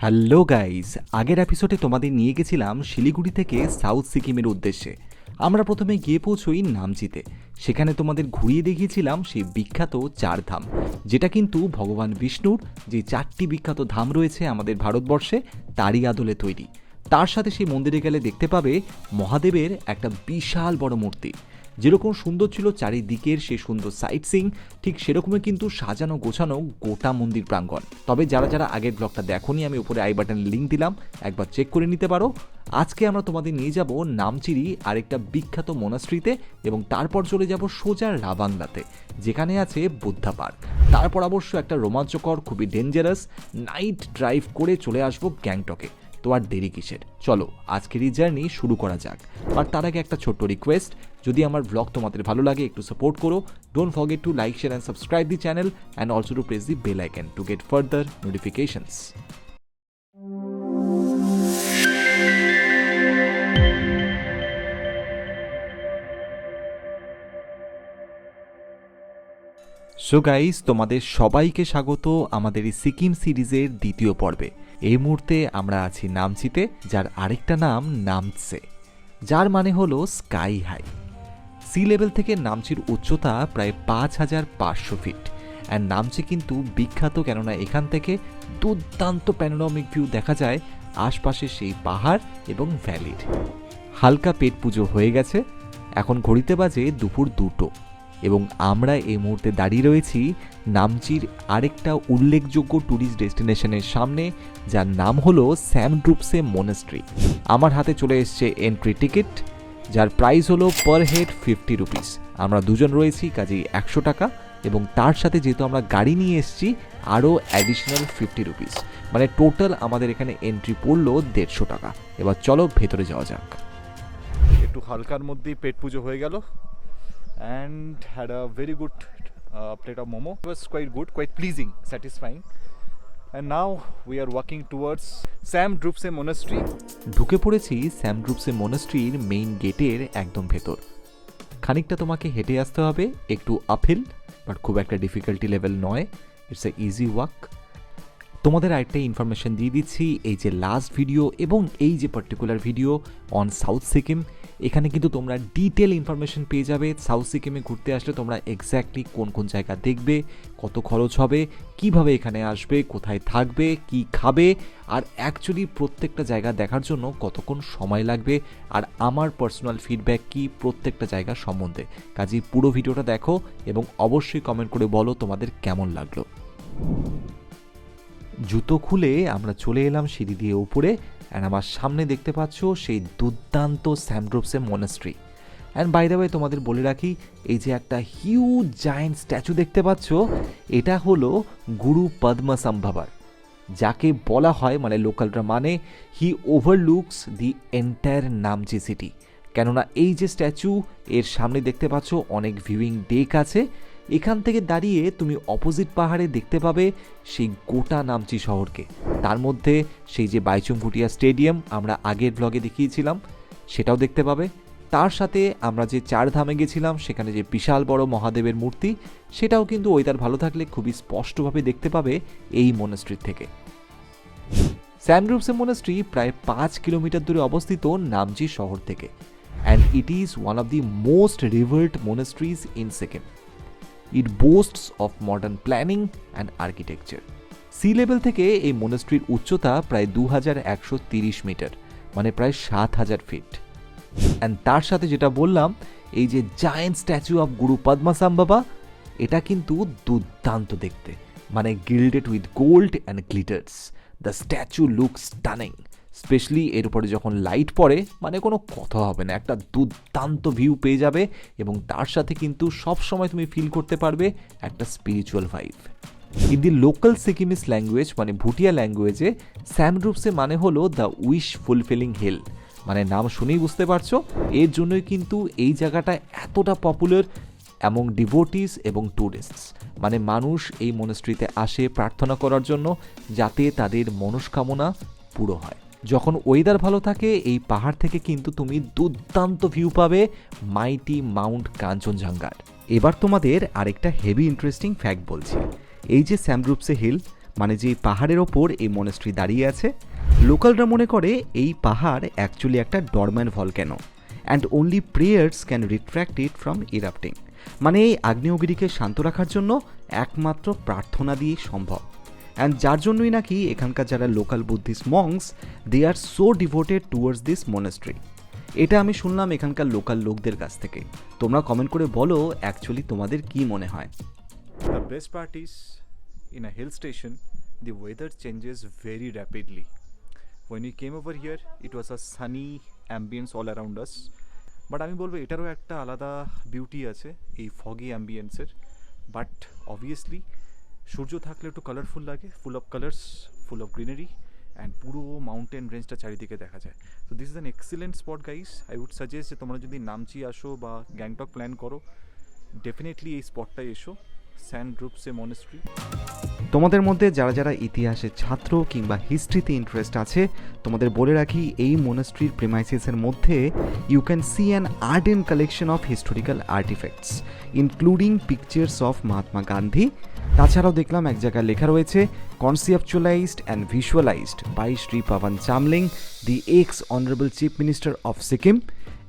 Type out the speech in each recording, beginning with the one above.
Hello guys, আগের এপিসোডে তোমাদের নিয়ে গেছিলাম শিলিগুড়ি থেকে সাউথ সিকিমের উদ্দেশ্যে। আমরা প্রথমে গিয়ে পৌঁছই নামচিতে। সেখানে তোমাদের ঘুরিয়ে দেখিয়েছিলাম সেই বিখ্যাত চার ধাম, যেটা কিন্তু ভগবান বিষ্ণুর যে চারটি বিখ্যাত ধাম রয়েছে আমাদের ভারতবর্ষে, তারই আদলে তৈরি। তার সাথে সেই মন্দিরে গেলে দেখতে পাবে মহাদেবের একটা বিশাল বড় মূর্তি। যেরকম সুন্দর ছিল চারিদিকের সেই সুন্দর সাইট সিং ঠিক সেরকমই কিন্তু সাজানো গোছানো গোটা মন্দির প্রাঙ্গণ। তবে যারা যারা আগের ব্লগটা দেখোনি, আমি উপরে আই বাটনে লিঙ্ক দিলাম, একবার চেক করে নিতে পারো। আজকে আমরা তোমাদের নিয়ে যাব নামচিরি আরেকটা বিখ্যাত মোনাস্ট্রিতে এবং তারপর চলে যাব সোজা রাবাংলাতে যেখানে আছে বুদ্ধা পার্ক। তারপর অবশ্য একটা রোমাঞ্চকর, খুবই ডেঞ্জারাস নাইট ড্রাইভ করে চলে আসব গ্যাংটকে। তো আর দেরি কিসের? চলো, আজকের এই জার্নি শুরু করা যাক। আর তার আগে একটা ছোট্ট রিকোয়েস্ট যদি আমার ব্লগ তোমাদের ভালো লাগে, একটু সাপোর্ট করো। Don't forget to like share and subscribe the channel and also to press the bell icon to get further notifications so guys তোমাদের সবাইকে স্বাগত আমাদের এই সিকিম সিরিজের দ্বিতীয় পর্বে। এই মুহূর্তে আমরা আছি নামচিতে, যার আরেকটা নাম নামচে, যার মানে হলো স্কাই হাই। সি লেভেল থেকে নামচির উচ্চতা প্রায় পাঁচ হাজার পাঁচশো ফিট। অ্যান্ড নামচি কিন্তু বিখ্যাত কেননা এখান থেকে দুর্দান্ত প্যানোরামিক ভিউ দেখা যায় আশপাশে সেই পাহাড় এবং ভ্যালির হালকা পেট পুজো হয়ে গেছে। এখন ঘড়িতে বাজে দুপুর দুটো। এবং আমরা এই মুহূর্তে দাঁড়িয়ে রয়েছি নামচির আরেকটা উল্লেখযোগ্য ট্যুরিস্ট ডেস্টিনেশনের সামনে, যার নাম হলো স্যাম ড্রুপসে মনেস্ট্রি। আমার হাতে চলে এসছে এন্ট্রি টিকিট যার প্রাইস হলো পার হেড ফিফটি রুপিস আমরা দুজন রয়েছি, কাজেই একশো টাকা, এবং তার সাথে যেহেতু আমরা গাড়ি নিয়ে এসেছি, আরও অ্যাডিশনাল ফিফটি রুপিস মানে টোটাল আমাদের এখানে এন্ট্রি পড়ল দেড়শো টাকা। এবার চলো ভেতরে যাওয়া যাক। একটু হালকার মধ্যেই পেট পুজো হয়ে গেল। And had a very good plate of momo was quite good quite pleasing satisfying and now we are walking towards Samdruptse monastery ঢুকে পড়েছি স্যাম গ্রুপসে মনাস্ট্রির মেইন গেটের একদম ভেতর। খানিকটা তোমাকে হেঁটে আসতে হবে, একটু আপহিল বাট খুব একটা ডিফিকাল্টি লেভেল নয়। ইটস এ ইজি ওয়াক তোমাদের আরেকটা ইনফরমেশন দিয়ে দিচ্ছি, এই যে লাস্ট ভিডিও এবং এই যে particular video on south Sikkim এখানে কিন্তু তোমরা ডিটেল ইনফরমেশন পেয়ে যাবে সাউথ সিকিমে ঘুরতে আসলে তোমরা এক্স্যাক্টলি কোন কোন জায়গা দেখবে, কত খরচ হবে, কীভাবে এখানে আসবে, কোথায় থাকবে, কি খাবে, আর অ্যাকচুয়ালি প্রত্যেকটা জায়গা দেখার জন্য কতক্ষণ সময় লাগবে, আর আমার পার্সোনাল ফিডব্যাক কি প্রত্যেকটা জায়গা সম্বন্ধে। কাজেই পুরো ভিডিওটা দেখো এবং অবশ্যই কমেন্ট করে বলো তোমাদের কেমন লাগল। জুতো খুলে আমরা চলে এলাম সিঁড়ি দিয়ে উপরে অ্যান্ড আমার সামনে দেখতে পাচ্ছ সেই দুর্দান্ত Samdruptse monastery and by the way তোমাদের বলে রাখি, এই যে একটা হিউজ জায়েন্ট স্ট্যাচু দেখতে পাচ্ছ, এটা হলো গুরু পদ্মসম্ভবার। যাকে বলা হয় মানে লোকালরা মানে he overlooks the entire Namchi city কেননা এই যে স্ট্যাচু এর সামনে দেখতে পাচ্ছ অনেক ভিউইং ডেক আছে। এখান থেকে দাঁড়িয়ে তুমি অপোজিট পাহাড়ে দেখতে পাবে সেই গোটা নামচি শহরকে। তার মধ্যে সেই যে বাইচুং ভুটিয়া স্টেডিয়াম আমরা আগের ব্লগে দেখিয়েছিলাম, সেটাও দেখতে পাবে। তার সাথে আমরা যে চার ধামে গেছিলাম, সেখানে যে বিশাল বড় মহাদেবের মূর্তি, সেটাও কিন্তু ওয়েদার ভালো থাকলে খুবই স্পষ্টভাবে দেখতে পাবে এই মনাস্ট্রির থেকে। স্যামগ্রুপসে মনাস্ট্রি প্রায় পাঁচ কিলোমিটার দূরে অবস্থিত নামচি শহর থেকে। And it is one of the most revered monasteries in Sikkim it boasts of modern planning and architecture sea level থেকে এই মনেস্ট্রির উচ্চতা প্রায় দু মিটার মানে প্রায় সাত হাজার ফিট অ্যান্ড তার সাথে যেটা বললাম, এই যে জায়েন্ট স্ট্যাচু অফ গুরু পদ্মাসাম বাবা এটা কিন্তু দুর্দান্ত দেখতে মানে gilded with gold and glitters the statue look stunning specially এর উপরে যখন লাইট পড়ে মানে কোনো কথা হবে না, একটা দুর্দান্ত ভিউ পেয়ে যাবে এবং তার সাথে কিন্তু সব সময় তুমি ফিল করতে পারবে একটা spiritual vibe in the local Sikkimese language মানে ভুটিয়া ল্যাঙ্গুয়েজে স্যামরুপসে মানে হলো দ্য উইশ ফুলফিলিং হিল মানে নাম শুনেই বুঝতে পারছ, এর জন্যই কিন্তু এই জায়গাটা এতটা পপুলার এমন ডিভোটিস এবং ট্যুরিস্টস মানে মানুষ এই মনস্ট্রিতে আসে প্রার্থনা করার জন্য যাতে তাদের মনস্কামনা পুরো হয়। যখন ওয়েদার ভালো থাকে, এই পাহাড় থেকে কিন্তু তুমি দুর্দান্ত ভিউ পাবে মাইটি মাউন্ট কাঞ্চনজঙ্ঘার এবার তোমাদের আরেকটা হেভি ইন্টারেস্টিং ফ্যাক্ট বলছি। এই যে স্যামরুপসে হিল মানে যে পাহাড়ের ওপর এই মনেস্ট্রি দাঁড়িয়ে আছে লোকালরা মনে করে এই পাহাড় অ্যাকচুয়ালি একটা dormant volcano and only prayers can retract it from erupting মানে এই আগ্নেয়গিরিকে শান্ত রাখার জন্য একমাত্র প্রার্থনা দিয়েই সম্ভব অ্যান্ড যার জন্যই নাকি এখানকার যারা local Buddhist monks they are so devoted towards this monastery এটা আমি শুনলাম এখানকার লোকাল লোকদের কাছ থেকে তোমরা কমেন্ট করে বলো অ্যাকচুয়ালি তোমাদের কি মনে হয় The best part is in a hill station, the weather changes very rapidly. When we came over here, it was a sunny ambience all around us. But আমি বলব, এটারও একটা আলাদা বিউটি আছে এই ফগি অ্যাম্বিয়েন্সের বাট অবভিয়াসলি সূর্য থাকলে একটু কালারফুল লাগে full of colours full of greenery and পুরো মাউন্টেন রেঞ্জটা চারিদিকে দেখা যায়। তো this is an excellent spot guys I would suggest যে তোমরা যদি নামচি আসো বা গ্যাংটক প্ল্যান করো ডেফিনেটলি এই স্পটটায় এসো। তোমাদের মধ্যে যারা যারা ইতিহাসের ছাত্র কিংবা হিস্ট্রিতে ইন্টারেস্ট আছে, তোমাদের বলে রাখি, এই মনেস্ট্রির প্রিমাইসিসের মধ্যে you can see an art and collection of historical artefacts including pictures of Mahatma Gandhi তাছাড়াও দেখলাম এক জায়গায় লেখা রয়েছে conceptualised and visualised by Shri Pawan Chamling the ex honourable chief minister of Sikkim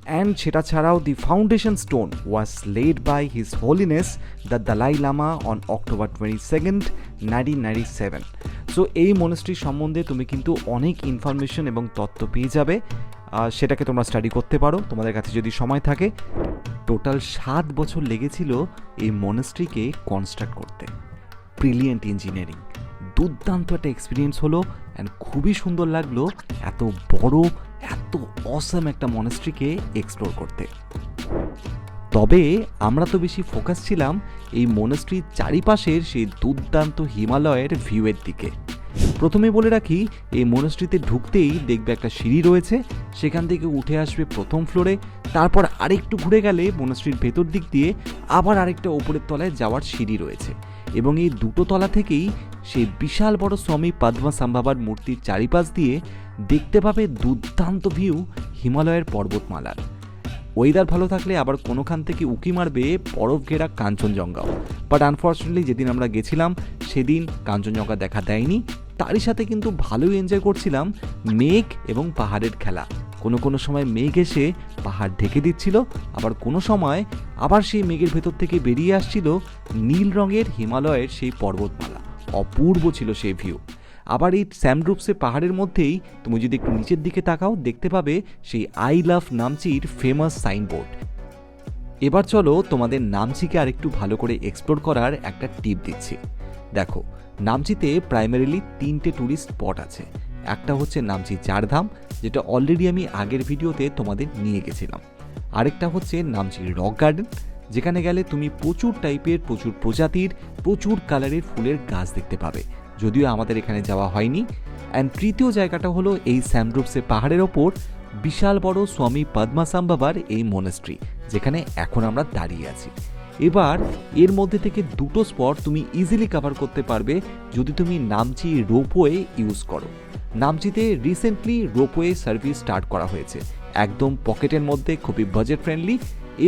and সেটা ছাড়াও the foundation stone was laid by his holiness the Dalai Lama on October twenty second nineteen ninety seven so এই monastery সম্বন্ধে তুমি কিন্তু অনেক information এবং তথ্য পেয়ে যাবে। সেটাকে তোমরা স্টাডি করতে পারো। তোমাদের কাছে যদি সময় থাকে টোটাল সাত বছর লেগেছিল এই মনেস্ট্রিকে কনস্ট্রাক্ট করতে। ব্রিলিয়েন্ট ইঞ্জিনিয়ারিং দুর্দান্ত একটা এক্সপিরিয়েন্স হলো অ্যান্ড খুবই সুন্দর লাগল। এত বড় এত অসম একটা মনেস্ট্রিকে এক্সপ্লোর করতে। তবে আমরা তো বেশি ফোকাস ছিলাম এই মনেস্ট্রির চারিপাশের সেই দুর্দান্ত হিমালয়ের ভিউয়ের দিকে। প্রথমে বলে রাখি, এই মনেস্ট্রিতে ঢুকতেই দেখবে একটা সিঁড়ি রয়েছে, সেখান থেকে উঠে আসবে প্রথম ফ্লোরে তারপর আরেকটু ঘুরে গেলে মনেস্ট্রির ভেতর দিক দিয়ে আবার আরেকটা ওপরের তলায় যাওয়ার সিঁড়ি রয়েছে। এবং এই দুটো তলা থেকেই সেই বিশাল বড় স্বামী পদ্মা সাম্ভাবার মূর্তির চারিপাশ দিয়ে দেখতে পাবে দুর্দান্ত ভিউ হিমালয়ের পর্বতমালার। ওয়েদার ভালো থাকলে আবার কোনোখান থেকে উকি মারবে বরফ ঘেরা কাঞ্চনজঙ্ঘাও। বাট আনফর্চুনেটলি যেদিন আমরা গেছিলাম, সেদিন কাঞ্চনজঙ্ঘা দেখা দেয়নি। তারই সাথে কিন্তু ভালোই এনজয় করছিলাম মেঘ এবং পাহাড়ের খেলা। কোনো কোনো সময় মেঘ এসে পাহাড় ঢেকে দিচ্ছিল, আবার কোনো সময় আবার সেই মেঘের ভেতর থেকে বেরিয়ে আসছিল নীল রঙের হিমালয়ের সেই পর্বতমালা। অপূর্ব ছিল সেই ভিউ আবার এই স্যামড্রুপসে পাহাড়ের মধ্যেই তুমি যদি একটু নিচের দিকে তাকাও, দেখতে পাবে সেই আই লাভ নামচির ফেমাস সাইনবোর্ড এবার চলো তোমাদের নামচিকে আরেকটু ভালো করে এক্সপ্লোর করার একটা টিপ দিচ্ছি। দেখো, নামচিতে প্রাইমারিলি তিনটে ট্যুরিস্ট স্পট আছে। একটা হচ্ছে নামচি চারধাম, যেটা অলরেডি আমি আগের ভিডিওতে তোমাদের নিয়ে গেছিলাম। আরেকটা হচ্ছে নামচি রক গার্ডেন যেখানে গেলে তুমি প্রচুর টাইপের প্রচুর প্রজাতির, প্রচুর কালারের ফুলের গাছ দেখতে পাবে। যদিও আমাদের এখানে যাওয়া হয়নি। অ্যান্ড তৃতীয় জায়গাটা হলো এই স্যামড্রুপসে পাহাড়ের ওপর বিশাল বড় স্বামী পদ্মাসাম্বাবার এই মনেস্ট্রি যেখানে এখন আমরা দাঁড়িয়ে আছি। এবার এর মধ্যে থেকে দুটো স্পট তুমি ইজিলি কভার করতে পারবে যদি তুমি নামচি রোপওয়ে ইউজ করো। নামচিতে রিসেন্টলি রোপওয়ে সার্ভিস স্টার্ট করা হয়েছে। একদম পকেটের মধ্যে খুবই বাজেট ফ্রেন্ডলি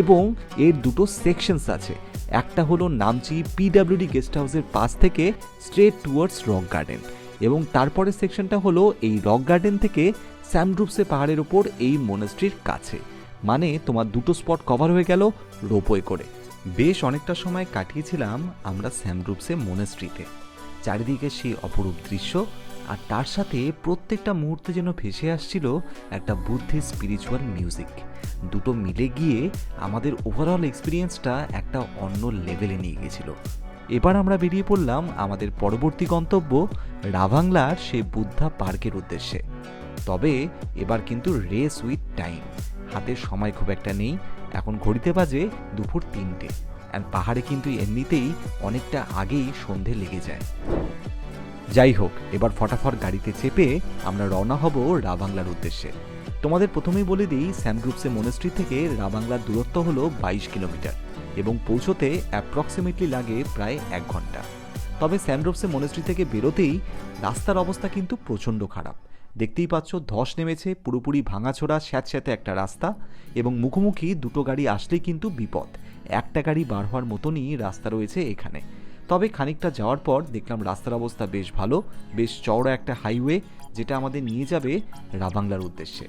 এবং এর দুটো সেকশনস আছে। একটা হলো নামচি পিডাব্লিউডি গেস্ট হাউসের পাশ থেকে স্ট্রেট টুয়ার্ডস রক গার্ডেন এবং তারপরের সেকশনটা হলো এই রক গার্ডেন থেকে স্যামড্রুপসে পাহাড়ের ওপর এই মনেস্ট্রির কাছে। মানে তোমার দুটো স্পট কভার হয়ে গেল রোপওয়ে করে। বেশ অনেকটা সময় কাটিয়েছিলাম আমরা স্যামড্রুপসে মনেস্ট্রিতে চারিদিকে সেই অপরূপ দৃশ্য আর তার সাথে প্রত্যেকটা মুহূর্তে যেন ভেসে আসছিল একটা বুদ্ধি স্পিরিচুয়াল মিউজিক দুটো মিলে গিয়ে আমাদের ওভারঅল এক্সপিরিয়েন্সটা একটা অন্য লেভেলে নিয়ে গেছিল এবার আমরা বেরিয়ে পড়লাম আমাদের পরবর্তী গন্তব্য রাভাংলার সেই বুদ্ধা পার্কের উদ্দেশ্যে। তবে এবার কিন্তু রেস উইথ টাইম হাতে সময় খুব একটা নেই। এখন ঘড়িতে বাজে দুপুর তিনটে। অ্যান্ড পাহাড়ে কিন্তু এমনিতেই অনেকটা আগেই সন্ধে লেগে যায়। যাই হোক এবার ফটাফট গাড়িতে চেপে আমরা রওনা হব রাবাংলার উদ্দেশ্যে। তোমাদের প্রথমেই বলে দিই স্যামগ্রুপসে মনেস্ট্রি থেকে রাবাংলার দূরত্ব হলো বাইশ কিলোমিটার এবং পৌঁছতে অ্যাপ্রক্সিমেটলি লাগে প্রায় এক ঘণ্টা। তবে স্যামড্রপসে মনেস্ট্রি থেকে বেরোতেই রাস্তার অবস্থা কিন্তু প্রচণ্ড খারাপ। দেখতেই পাচ্ছ, ধস নেমেছে, পুরোপুরি ভাঙাচোরা, স্যাঁতস্যাঁতে একটা রাস্তা এবং মুখোমুখি দুটো গাড়ি আসলেই কিন্তু বিপদ। একটা গাড়ি বার হওয়ার মতনই রাস্তা রয়েছে এখানে। তবে খানিকটা যাওয়ার পর দেখলাম রাস্তার অবস্থা বেশ ভালো, বেশ চওড়া একটা হাইওয়ে, যেটা আমাদের নিয়ে যাবে রাবাংলার উদ্দেশ্যে।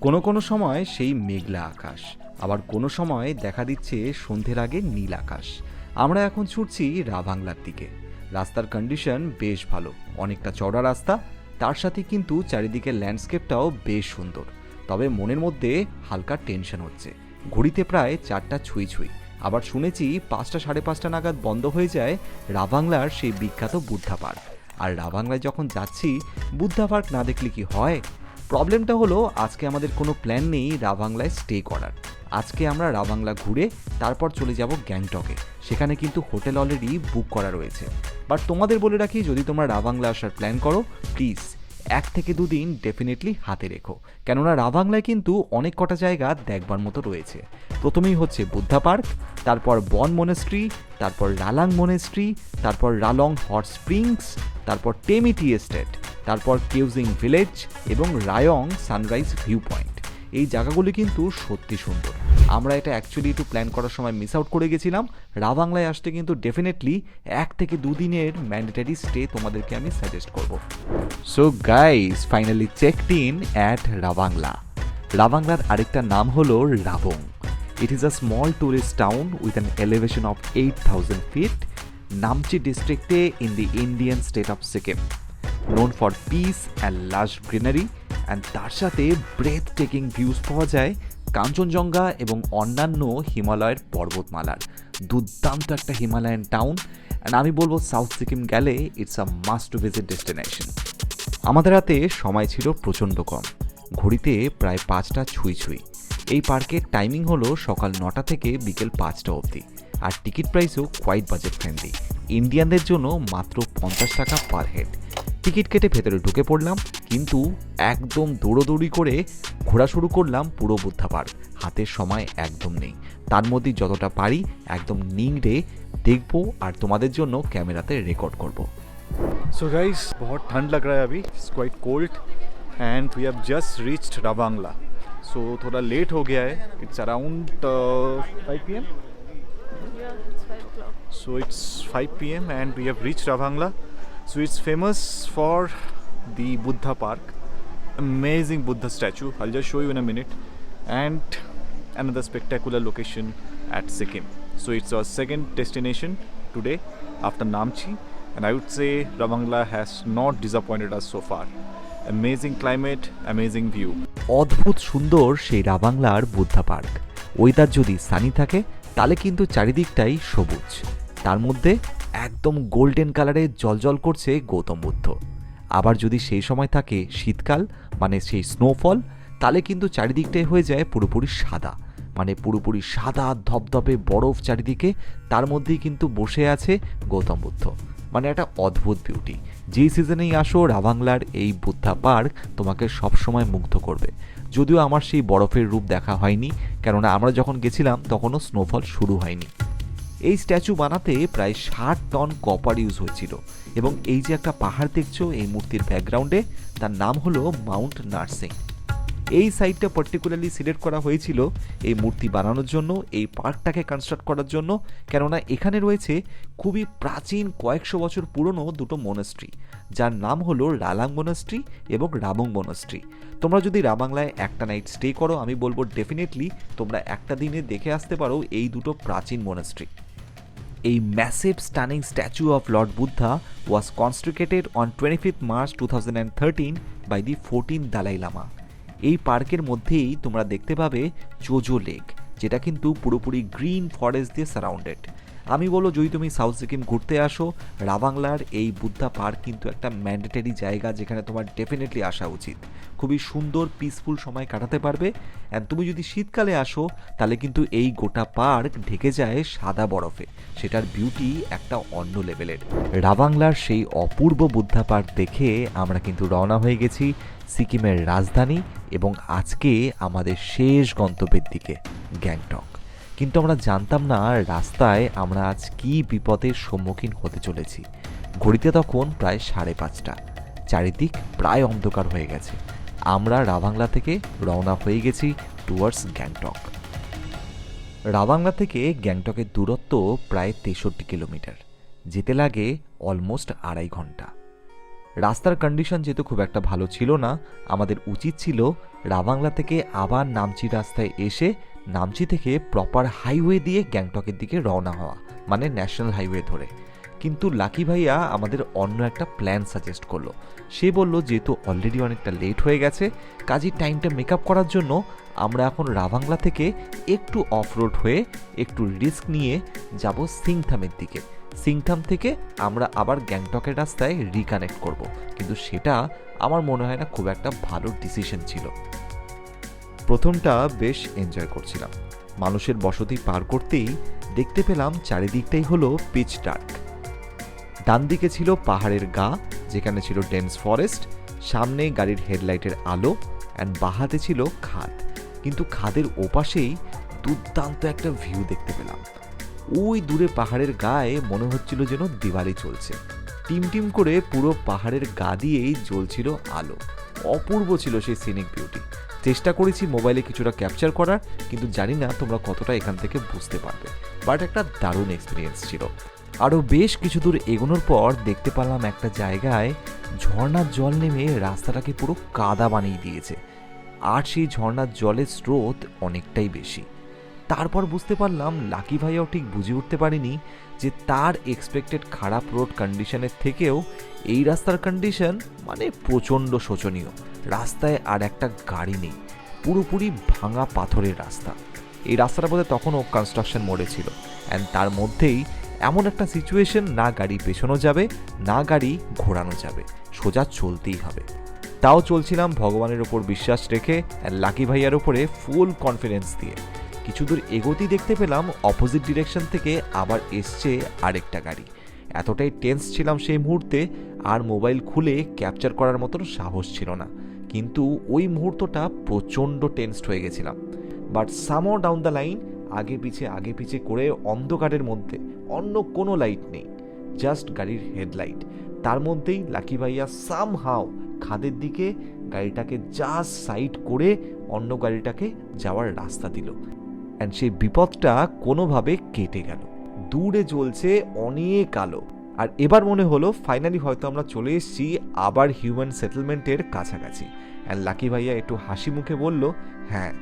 কোনো কোনো সময় সেই মেঘলা আকাশ, আবার কোনো সময় দেখা দিচ্ছে সন্ধ্যের আগে নীল আকাশ। আমরা এখন ছুটছি রাবাংলার দিকে। রাস্তার কন্ডিশন বেশ ভালো, অনেকটা চওড়া রাস্তা, তার সাথে কিন্তু চারিদিকের ল্যান্ডস্কেপটাও বেশ সুন্দর। তবে মনের মধ্যে হালকা টেনশন হচ্ছে। ঘড়িতে প্রায় চারটা ছুঁই ছুঁই। আবার শুনেছি পাঁচটা সাড়ে পাঁচটা নাগাদ বন্ধ হয়ে যায় রাবাংলার সেই বিখ্যাত বুদ্ধা পার্ক। আর রাবাংলায় যখন যাচ্ছি, বুদ্ধা পার্ক না দেখলে কি হয়? প্রবলেমটা হলো আজকে আমাদের কোনো প্ল্যান নেই রাবাংলায় স্টে করার। আজকে আমরা রাবাংলা ঘুরে তারপর চলে যাব গ্যাংটকে। সেখানে কিন্তু হোটেল অলরেডি বুক করা রয়েছে। বাট তোমাদের বলে রাখি, যদি তোমরা রাবাংলা আসার প্ল্যান করো, প্লিজ এক থেকে দুদিন ডেফিনেটলি হাতে রেখো। কেননা রাভাংলায় কিন্তু অনেক কটা জায়গা দেখবার মতো রয়েছে। প্রথমেই হচ্ছে বুদ্ধা পার্ক, তারপর বন মনেস্ট্রি, তারপর রালাং মনেস্ট্রি, তারপর রালং হট স্প্রিংস, তারপর টেমিটি এস্টেট, তারপর কেউজিং ভিলেজ এবং রায়ং সানরাইজ ভিউ পয়েন্ট এই জায়গাগুলি কিন্তু সত্যি সুন্দর। আমরা এটা অ্যাকচুয়ালি একটু প্ল্যান করার সময় মিস আউট করে গেছিলাম। রাবাংলায় আসতে কিন্তু ডেফিনেটলি এক থেকে দুদিনের ম্যান্ডেটারি স্টে তোমাদেরকে আমি সাজেস্ট করব। So guys finally checked in at Rabangla. রাবাংলার আরেকটা নাম হলো Rabong. It is a small tourist town with an elevation of eight thousand feet Namchi ডিস্ট্রিক্টে in the Indian state of Sikkim known for peace and lush greenery and তার সাথে breadth taking views পাওয়া যায় কাঞ্চনজঙ্ঘা এবং অন্যান্য হিমালয়ের পর্বতমালার। দুর্দান্ত একটা হিমালয়ান টাউন অ্যান্ড আমি বলব সাউথ সিকিম গেলে it's a must to visit destination আমাদের হাতে সময় ছিল প্রচণ্ড কম। ঘড়িতে প্রায় পাঁচটা ছুঁই ছুঁই। এই পার্কের টাইমিং হলো সকাল নটা থেকে বিকেল পাঁচটা অবধি। আর টিকিট প্রাইসও কোয়াইট বাজেট ফ্রেন্ডলি ইন্ডিয়ানদের জন্য মাত্র পঞ্চাশ টাকা পার হেড টিকিট কেটে ভেতরে ঢুকে পড়লাম কিন্তু একদম দৌড়োদৌড়ি করে ঘোরা শুরু করলাম পুরো বুদ্ধা পার্ক হাতের সময় একদম নেই তার মধ্যে যতটা পারি একদম নিংড়ে দেখবো আর তোমাদের জন্য ক্যামেরাতে রেকর্ড করব। सो गाइस बहुत ठंड लग रहा है अभी it's quite cold and we have just reached Rabangla so थोड़ा लेट हो गया है it's around five P So it's 5 pm and we have reached Ravangla. So it's famous for the Buddha Park. Amazing Buddha statue. I'll just show you in a minute. And another spectacular location at Sikkim. So it's our second destination today after Namchi. And I would say Ravangla has not disappointed us so far. Amazing climate, amazing view. অদ্ভুত সুন্দর সেই রাবাংলার Buddha park weather যদি সানি থাকে তাহলে কিন্তু চারিদিকটাই সবুজ তার মধ্যে একদম গোল্ডেন কালারে জলজল করছে গৌতম বুদ্ধ। আবার যদি সেই সময় থাকে শীতকাল মানে সেই স্নোফল তাহলে কিন্তু চারিদিকটাই হয়ে যায় পুরোপুরি সাদা। মানে পুরোপুরি সাদা, ধপধপে বরফ চারিদিকে, তার মধ্যেই কিন্তু বসে আছে গৌতম বুদ্ধ। মানে একটা অদ্ভুত বিউটি যেই সিজনেই আসো, রাভাংলার এই বুদ্ধা পার্ক তোমাকে সবসময় মুগ্ধ করবে। যদিও আমার সেই বরফের রূপ দেখা হয়নি, কেননা আমরা যখন গেছিলাম, তখনও স্নোফল শুরু হয়নি। এই স্ট্যাচু বানাতে প্রায় ষাট টন কপার ইউজ হয়েছিল। এবং এই যে একটা পাহাড় দেখছ, এই মূর্তির ব্যাকগ্রাউন্ডে, তার নাম হলো মাউন্ট নার্সিং। এই সাইটটা পার্টিকুলারলি সিলেক্ট করা হয়েছিল এই মূর্তি বানানোর জন্য, এই পার্কটাকে কনস্ট্রাক্ট করার জন্য, কেননা এখানে রয়েছে খুবই প্রাচীন কয়েকশো বছর পুরনো দুটো মনস্ট্রি যার নাম হলো রালাং মনস্ট্রি এবং রাবং মনস্ট্রি তোমরা যদি রাবাংলায় একটা নাইট স্টে করো, আমি বলব ডেফিনেটলি তোমরা একটা দিনে দেখে আসতে পারো এই দুটো প্রাচীন মনস্ট্রি এই massive stunning statue of lord Buddha was constructed on twenty fifth March two thousand and thirteen by the fourteen Dalai Lama এই পার্কের মধ্যেই তোমরা দেখতে পাবে চোজো লেক যেটা কিন্তু পুরোপুরি গ্রিন ফরেস্ট দিয়ে সারাউন্ডেড আমি বলো যদি তুমি সাউথ সিকিম ঘুরতে আসো, রাবাংলার এই বুদ্ধা পার্ক কিন্তু একটা ম্যান্ডেটারি জায়গা যেখানে তোমার ডেফিনেটলি আসা উচিত। খুবই সুন্দর পিসফুল সময় কাটাতে পারবে। অ্যান্ড তুমি যদি শীতকালে আসো, তাহলে কিন্তু এই গোটা পার্ক ঢেকে যায় সাদা বরফে। সেটার বিউটি একটা অন্য লেভেলের রাবাংলার সেই অপূর্ব বুদ্ধা পার্ক দেখে আমরা কিন্তু রওনা হয়ে গেছি সিকিমের রাজধানী এবং আজকে আমাদের শেষ গন্তব্যের দিকে, গ্যাংটক। কিন্তু আমরা জানতাম না রাস্তায় আমরা আজ কী বিপদের সম্মুখীন হতে চলেছি। ঘড়িতে তখন প্রায় সাড়ে পাঁচটা। চারিদিক প্রায় অন্ধকার হয়ে গেছে। আমরা রাবাংলা থেকে রওনা হয়ে গেছি টুয়ার্ডস গ্যাংটক। রাবাংলা থেকে গ্যাংটকের দূরত্ব প্রায় তেষট্টি কিলোমিটার। যেতে লাগে অলমোস্ট আড়াই ঘণ্টা। রাস্তার কন্ডিশন যেহেতু খুব একটা ভালো ছিল না, আমাদের উচিত ছিল রাবাংলা থেকে আবার নামচি রাস্তায় এসে নামচি থেকে প্রপার হাইওয়ে দিয়ে গ্যাংটকের দিকে রওনা হওয়া মানে ন্যাশনাল হাইওয়ে ধরে। কিন্তু লাকি ভাইয়া আমাদের অন্য একটা প্ল্যান সাজেস্ট করল। সে বলল, যেহেতু অলরেডি অনেকটা লেট হয়ে গেছে কাজেই টাইমটা মেক আপ করার জন্য আমরা এখন রাভাংলা থেকে একটু অফ রোড হয়ে একটু রিস্ক নিয়ে যাব সিংথামের দিকে। সিংথাম থেকে আমরা আবার গ্যাংটকের রাস্তায় রিকানেক্ট করব। কিন্তু সেটা আমার মনে হয় না খুব একটা ভালো ডিসিশন ছিল। প্রথমটা বেশ এনজয় করছিলাম। মানুষের বসতি পার করতেই দেখতে পেলাম চারিদিকটাই হলো পিচ ডার্ক ডান দিকে ছিল পাহাড়ের গা, যেখানে ছিল ডেন্স ফরেস্ট সামনে গাড়ির হেডলাইটের আলো অ্যান্ড বাহাতে ছিল খাদ। কিন্তু খাদের ওপাশেই দুর্দান্ত একটা ভিউ দেখতে পেলাম। ওই দূরে পাহাড়ের গায়ে মনে হচ্ছিল যেন দিওয়ালি চলছে। টিম টিম করে পুরো পাহাড়ের গা দিয়েই জ্বলছিল আলো। অপূর্ব ছিল সেই সিনিক বিউটি চেষ্টা করেছি মোবাইলে কিছুটা ক্যাপচার করার, কিন্তু জানি না তোমরা কতটা এখান থেকে বুঝতে পারবে। বাট একটা দারুণ এক্সপিরিয়েন্স ছিল। আরও বেশ কিছু দূর এগোনোর পর দেখতে পেলাম একটা জায়গায় ঝর্ণার জল নেমে রাস্তাটাকে পুরো কাদা বানিয়ে দিয়েছে। আর সেই ঝর্ণার জলের স্রোত অনেকটাই বেশি। তারপর বুঝতে পারলাম লাকি ভাইয়াও ঠিক বুঝে উঠতে পারেনি যে তার এক্সপেক্টেড খারাপ রোড কন্ডিশনের থেকেও এই রাস্তার কন্ডিশন মানে প্রচণ্ড শোচনীয়। রাস্তায় আর একটা গাড়ি নেই, পুরোপুরি ভাঙা পাথরের রাস্তা। এই রাস্তাটা বোধহয় তখনও কনস্ট্রাকশন মোড়ে ছিল। অ্যান্ড তার মধ্যেই এমন একটা সিচুয়েশন না গাড়ি পেছনো যাবে, না গাড়ি ঘোরানো যাবে। সোজা চলতেই হবে। তাও চলছিলাম ভগবানের ওপর বিশ্বাস রেখে অ্যান্ড লাকি ভাইয়ার ওপরে ফুল কনফিডেন্স দিয়ে। কিছু দূর এগোতেই দেখতে পেলাম অপোজিট ডিরেকশন থেকে আবার এসছে আরেকটা গাড়ি। এতটাই টেন্স ছিলাম সেই মুহূর্তে, আর মোবাইল খুলে ক্যাপচার করার মতন সাহস ছিল না। কিন্তু ওই মুহূর্তটা প্রচণ্ড টেন্সড হয়ে গেছিলাম। But somehow down the line আগে পিছে আগে পিছে করে অন্ধকারের মধ্যে, অন্য কোনো লাইট নেই জাস্ট গাড়ির হেডলাইট তার মধ্যেই লাকি ভাইয়া সাম হাও খাদের দিকে গাড়িটাকে জাস্ট সাইড করে অন্য গাড়িটাকে যাওয়ার রাস্তা দিল। অ্যান্ড সেই বিপদটা কোনোভাবে কেটে গেল। দূরে জ্বলছে অনেক আলো। আর এবার মনে হলো ফাইনালি হয়তো আমরা চলে এসেছি আবার হিউম্যান সেটেলমেন্টের কাছাকাছি। অ্যান্ড লাকি ভাইয়া একটু হাসি মুখে বলল হ্যাঁ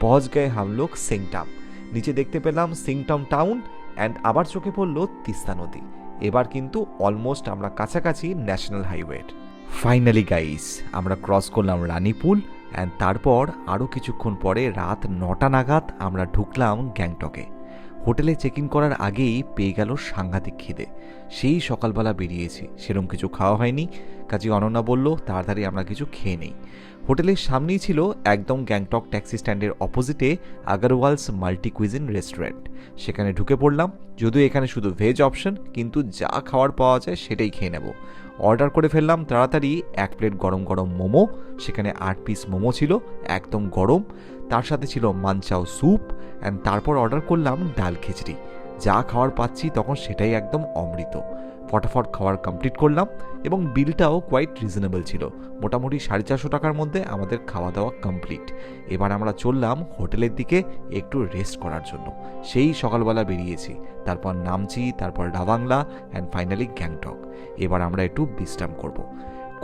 পজ গায়ে হাম লোক সিংটাম। নিচে দেখতে পেলাম সিংটাম টাউন অ্যান্ড আবার চোখে পড়ল তিস্তা নদী। এবার কিন্তু অলমোস্ট আমরা কাছাকাছি ন্যাশনাল হাইওয়ের ফাইনালি গাইস আমরা ক্রস করলাম রানীপুল অ্যান্ড তারপর আরও কিছুক্ষণ পরে রাত নটা নাগাদ আমরা ঢুকলাম গ্যাংটকে। হোটেলে চেক ইন করার আগেই পেয়ে গেল সাংঘাতিক খিদে। সেই সকালবেলা বেরিয়েছি। সেরম কিছু খাওয়া হয়নি। কাজে অনন্যা বলল, তাড়াতাড়ি আমরা কিছু খেয়ে নেই। হোটেলের সামনেই ছিল একদম গ্যাংটক ট্যাক্সি স্ট্যান্ডের অপোজিটে আগারওয়ালস মাল্টি কুইজিন রেস্টুরেন্ট। সেখানে ঢুকে পড়লাম, যদিও এখানে শুধু ভেজ অপশন, কিন্তু যা খাওয়ার পাওয়া যায় সেটাই খেয়ে নেব। অর্ডার করে ফেললাম তাড়াতাড়ি, এক প্লেট গরম গরম মোমো, সেখানে আট পিস মোমো ছিল, একদম গরম। তার সাথে ছিল মানচাও স্যুপ অ্যান্ড তারপর অর্ডার করলাম ডাল খিচড়ি। যা খাওয়ার পাচ্ছি তখন সেটাই একদম অমৃত। ফটাফট খাওয়ার কমপ্লিট করলাম এবং বিলটাও কোয়াইট রিজনেবল ছিল। মোটামুটি সাড়ে চারশো টাকার মধ্যে আমাদের খাওয়া দাওয়া কমপ্লিট এবার আমরা চললাম হোটেলের দিকে একটু রেস্ট করার জন্য। সেই সকালবেলা বেরিয়েছি, তারপর নামচি তারপর ডাবাংলা অ্যান্ড ফাইনালি গ্যাংটক। এবার আমরা একটু বিশ্রাম করব।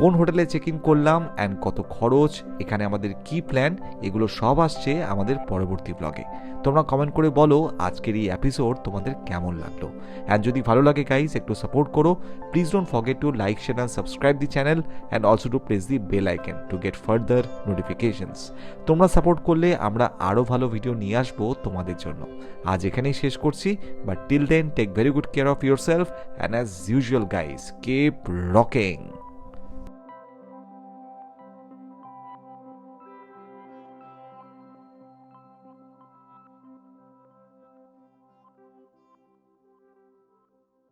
কোন হোটেলে চেক ইন করলাম অ্যান্ড কত খরচ, এখানে আমাদের কি প্ল্যান এগুলো সব আসছে আমাদের পরবর্তী ব্লগে তোমরা কমেন্ট করে বলো আজকের এই এপিসোড তোমাদের কেমন লাগল। অ্যান্ড যদি ভালো লাগে গাইজ একটু সাপোর্ট করো please don't forget to like share and subscribe the channel and also to press the bell icon to get further notifications তোমরা সাপোর্ট করলে আমরা আরও ভালো ভিডিও নিয়ে আসব তোমাদের জন্য। আজ এখানেই শেষ করছি but till then take very good care of yourself and as usual guys keep rocking